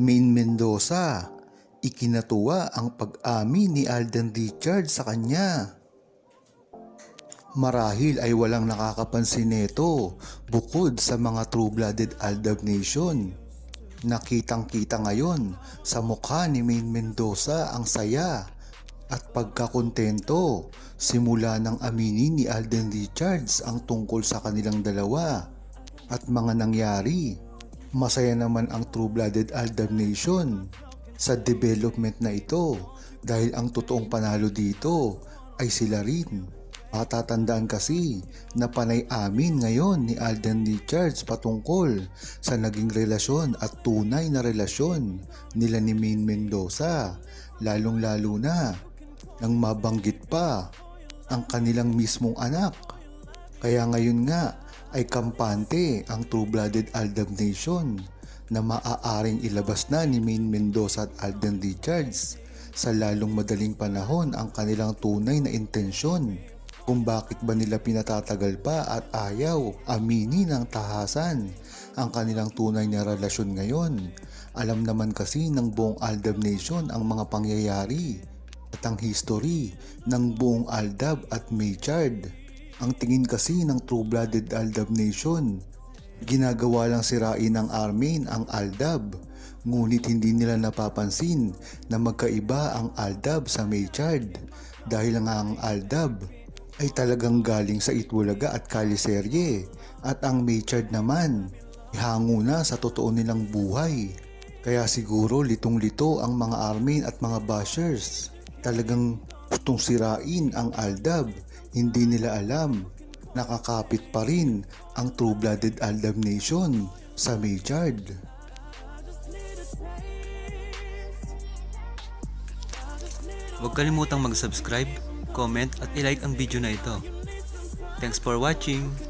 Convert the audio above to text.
Main Mendoza, ikinatuwa ang pag-amin ni Alden Richards sa kanya. Marahil ay walang nakakapansin nito bukod sa mga true-blooded Aldab Nation. Nakitang-kita ngayon sa mukha ni Main Mendoza ang saya at pagkakontento simula ng aminin ni Alden Richards ang tungkol sa kanilang dalawa at mga nangyari. Masaya naman ang true-blooded Aldab Nation sa development na ito dahil ang totoong panalo dito ay sila rin. Patatandaan kasi na panay amin ngayon ni Alden Richards patungkol sa naging relasyon at tunay na relasyon nila ni Main Mendoza lalong lalo na nang mabanggit pa ang kanilang mismong anak. Kaya ngayon nga ay kampante ang true-blooded Aldab Nation na maaaring ilabas na ni Main Mendoza at Alden Richards sa lalong madaling panahon ang kanilang tunay na intensyon kung bakit ba nila pinatatagal pa at ayaw aminin ng tahasan ang kanilang tunay na relasyon ngayon. Alam naman kasi ng buong Aldab Nation ang mga pangyayari at ang history ng buong Aldab at Maychard. Ang tingin kasi ng true-blooded Aldab Nation, ginagawa lang sirain ng Armin ang Aldab. Ngunit hindi nila napapansin na magkaiba ang Aldab sa Maychard dahil nga ang Aldab ay talagang galing sa Itbulaga at Kaliserye at ang Maychard naman ihango na sa totoo nilang buhay. Kaya siguro litong-lito ang mga Armin at mga bashers. Talagang gustong sirain ang Aldab. Hindi nila alam. Nakakapit pa rin ang true-blooded Aldab Nation sa Maychard. Huwag kalimutang mag-subscribe, comment at ilike ang video na ito. Thanks for watching!